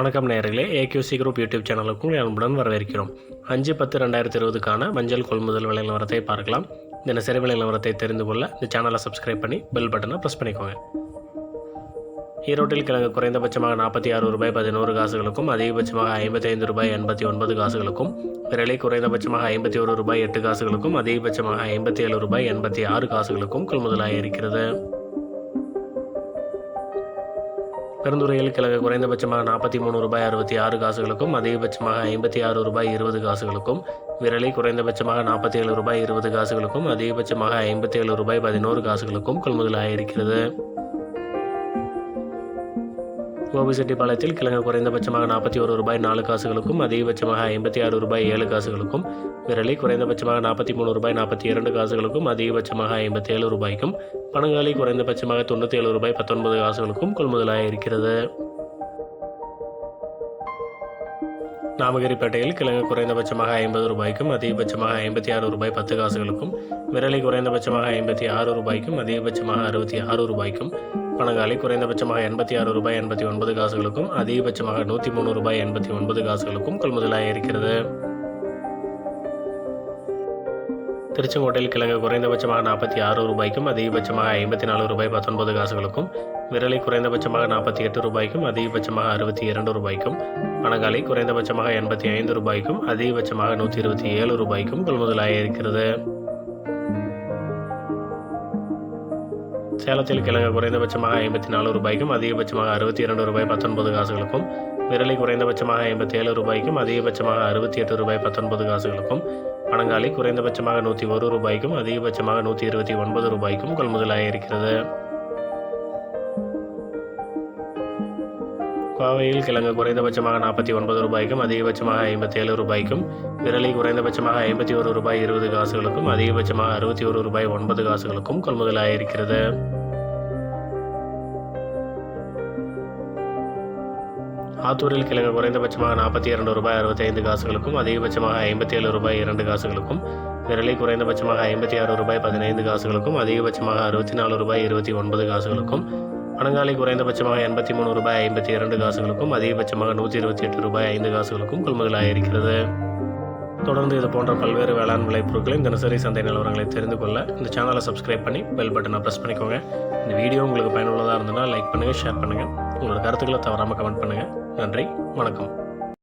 வணக்கம் நேயர்களே. AQC group YouTube சேனலுக்கும் அன்புடன் வரவேற்கிறோம். அஞ்சு பத்து ரெண்டாயிரத்தி இருபதுக்கான மஞ்சள் கொள்முதல் விலை நிலவரத்தை பார்க்கலாம். தினசரி விலை நிலவரத்தை தெரிந்து கொள்ள இந்த சேனலை சப்ஸ்கிரைப் பண்ணி பெல் பட்டனை ப்ரெஸ் பண்ணிக்கோங்க. ஈரோட்டில் கிழங்கு குறைந்தபட்சமாக நாற்பத்தி ஆறு ரூபாய் பதினோரு காசுகளுக்கும் அதிகபட்சமாக ஐம்பத்தைந்து ரூபாய் எண்பத்தி ஒன்பது காசுகளுக்கும் விரலை குறைந்தபட்சமாக ஐம்பத்தி ஒரு ரூபாய் எட்டு காசுகளுக்கும் அதிகபட்சமாக ஐம்பத்தி ஏழு ரூபாய் எண்பத்தி ஆறு காசுகளுக்கும் கொள்முதலாக இருக்கிறது. பெருந்துறையில் கிழக்கு குறைந்தபட்சமாக நாற்பத்தி மூணு ரூபாய் அறுபத்தி ஆறு காசுகளுக்கும் அதிகபட்சமாக ஐம்பத்தி ஆறு ரூபாய் இருபது காசுகளுக்கும். விரலை குறைந்தபட்சமாக நாற்பத்தி ஏழு ரூபாய் இருபது காசுகளுக்கும் அதிகபட்சமாக ஐம்பத்தி ஏழு ரூபாய் பதினோரு காசுகளுக்கும் கொள்முதலாக இருக்கிறது கோபிசெட்டிப்பாளையத்தில் கிழங்கு குறைந்தபட்சமாக நாற்பத்தி ஒரு ரூபாய் நாலு காசுகளுக்கும் அதிகபட்சமாக ஐம்பத்தி ஆறு ரூபாய் ஏழு காசுகளுக்கும். விரலை குறைந்தபட்சமாக நாற்பத்தி மூணு ரூபாய் நாற்பத்தி இரண்டு காசுகளுக்கும் அதிகபட்சமாக ஐம்பத்தி ஏழு ரூபாய்க்கும். பணங்காலி குறைந்தபட்சமாக தொண்ணூற்றி ஏழு ரூபாய் பத்தொன்பது காசுகளுக்கும் கொள்முதலாக இருக்கிறது. நாமகிரிப்பேட்டையில் கிழங்கு குறைந்தபட்சமாக ஐம்பது ரூபாய்க்கும் அதிகபட்சமாக ஐம்பத்தி ஆறு ரூபாய் பத்து காசுகளுக்கும். விரலை குறைந்தபட்சமாக ஐம்பத்தி ஆறு ரூபாய்க்கும் அதிகபட்சமாக அறுபத்தி ஆறு ரூபாய்க்கும். பணங்காலி குறைந்தபட்சமாக எண்பத்தி ஆறு ரூபாய் எண்பத்தி ஒன்பது காசுகளுக்கும் அதிகபட்சமாக நூற்றி மூணு ரூபாய் எண்பத்தி ஒன்பது காசுகளுக்கும் கொள்முதலாக இருக்கிறது. திருச்செங்கோட்டையில் கிழங்கு குறைந்தபட்சமாக நாற்பத்தி ஆறு ரூபாய்க்கும் அதிகபட்சமாக ஐம்பத்தி நாலு ரூபாய் பத்தொன்பது காசுகளுக்கும் விரலை குறைந்தபட்சமாக நாற்பத்தி எட்டு ரூபாய்க்கும் அதிகபட்சமாக அறுபத்தி இரண்டு ரூபாய்க்கும் பணங்காலி குறைந்தபட்சமாக எண்பத்தி ஐந்து ரூபாய்க்கும் அதிகபட்சமாக நூற்றி இருபத்தி ஏழு ரூபாய்க்கும் கொள்முதலாக இருக்கிறது. சேலத்தில் கிழங்கு குறைந்தபட்சமாக ஐம்பத்தி நாலு ரூபாய்க்கும் அதிகபட்சமாக அறுபத்தி இரண்டு ரூபாய் பத்தொன்பது காசுகளுக்கும். விரலை குறைந்தபட்சமாக ஐம்பத்தி ஏழு ரூபாய்க்கும் அதிகபட்சமாக அறுபத்தி எட்டு ரூபாய் பத்தொன்பது காசுகளுக்கும். பணங்காலி குறைந்தபட்சமாக நூற்றி ஒரு ரூபாய்க்கும் அதிகபட்சமாக நூற்றி இருபத்தி ஒன்பது ரூபாய்க்கும் கொள்முதலாக இருக்கிறது. கோவையில் கிழங்கு குறைந்தபட்சமாக நாற்பத்தி ஒன்பது ரூபாய்க்கும் அதிகபட்சமாக ஐம்பத்தி ஏழு ரூபாய்க்கும். விரலி குறைந்தபட்சமாக ஐம்பத்தி ஒரு ரூபாய் இருபது காசுகளுக்கும் அதிகபட்சமாக அறுபத்தி ஒரு ரூபாய் ஒன்பது காசுகளுக்கும் கொள்முதலாக இருக்கிறது. ஆத்தூரில் கிழங்கு குறைந்தபட்சமாக நாற்பத்தி இரண்டு ரூபாய் அறுபத்தைந்து காசுகளுக்கும் அதிகபட்சமாக ஐம்பத்தி ஏழு ரூபாய் இரண்டு காசுகளுக்கும் விரலை குறைந்தபட்சமாக ஐம்பத்தி ஆறு ரூபாய் பதினைந்து காசுகளுக்கும் அதிகபட்சமாக அறுபத்தி நாலு ரூபாய் இருபத்தி ஒன்பது காசுகளுக்கும் பணங்காலி குறைந்தபட்சமாக எண்பத்தி மூணு ரூபாய் ஐம்பத்தி இரண்டு காசுகளுக்கும் அதிகபட்சமாக நூற்றி இருபத்தி எட்டு ரூபாய் ஐந்து காசுகளுக்கும் கொள்முதலாக இருக்கிறது தொடர்ந்து இது போன்ற பல்வேறு வேளாண் விளைபொருட்களின் தினசரி சந்தை நிலவரங்களை தெரிந்து கொள்ள இந்த சேனலை சப்ஸ்கிரைப் பண்ணி பெல் பட்டனை ப்ரெஸ் பண்ணிக்கோங்க. இந்த வீடியோ உங்களுக்கு பயனுள்ளதாக இருந்ததுன்னா லைக் பண்ணுங்கள் ஷேர் பண்ணுங்கள் உங்களோட கருத்துக்களை தவறாமல் கமெண்ட் பண்ணுங்கள் நன்றி வணக்கம்.